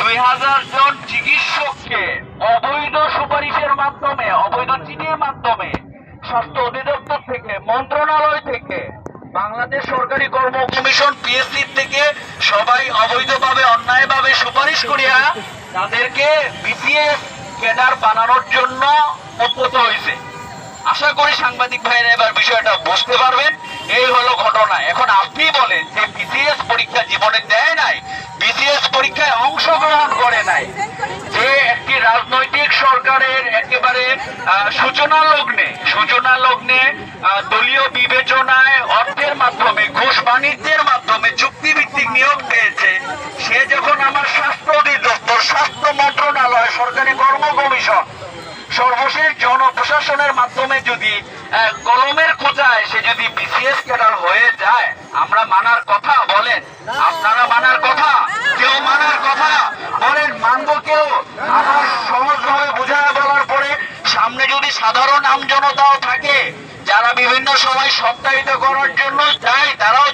দুই হাজার জন চিকিৎসককে অবৈধ সুপারিশের মাধ্যমে, অবৈধ চিঠির মাধ্যমে স্বাস্থ্য অধিদপ্তর থেকে, মন্ত্রণালয় থেকে, বাংলাদেশ সরকারি কর্ম কমিশন পিএসসি থেকে সবাই অবৈধভাবে, অন্যায়ভাবে সুপারিশ করিয়া তাদেরকে বিসিএস ক্যাডার বানানোর জন্য উদ্যত হয়েছে আশা করি সাংবাদিক ভাইরা এবার বিষয়টা বুঝতে পারবেন। এই হলো ঘটনা। এখন আপনি বলেন যে বিসিএস পরীক্ষা জীবনে দেয় নাই বিসিএস পরীক্ষায় অংশগ্রহণ করে নাই। যে একটি রাজনৈতিক সরকারের একেবারে সূচনা লগ্নে সূচনা লগ্নে দলীয় বিবেচনায় অর্থের মাধ্যমে, ঘুষ বাণিজ্যের মাধ্যমে চুক্তিভিত্তিক নিয়োগ পেয়েছে, সে যখন আমার স্বাস্থ্য অধিদপ্তর, স্বাস্থ্য মন্ত্রণালয়, সরকারি কর্ম কমিশন, সর্বশেষ জনপ্রশাসনের মাধ্যমে যদি কলমের খোঁজায় সে যদি বিসিএস ক্যাডার হয়ে যায়, আমরা মানার কথা বলেন। আপনারা মানার কথা? সামনে যদি সাধারণ আমজনতাও থাকে যারা বিভিন্ন সময় সপ্তাহিত করার জন্য যায় তারাও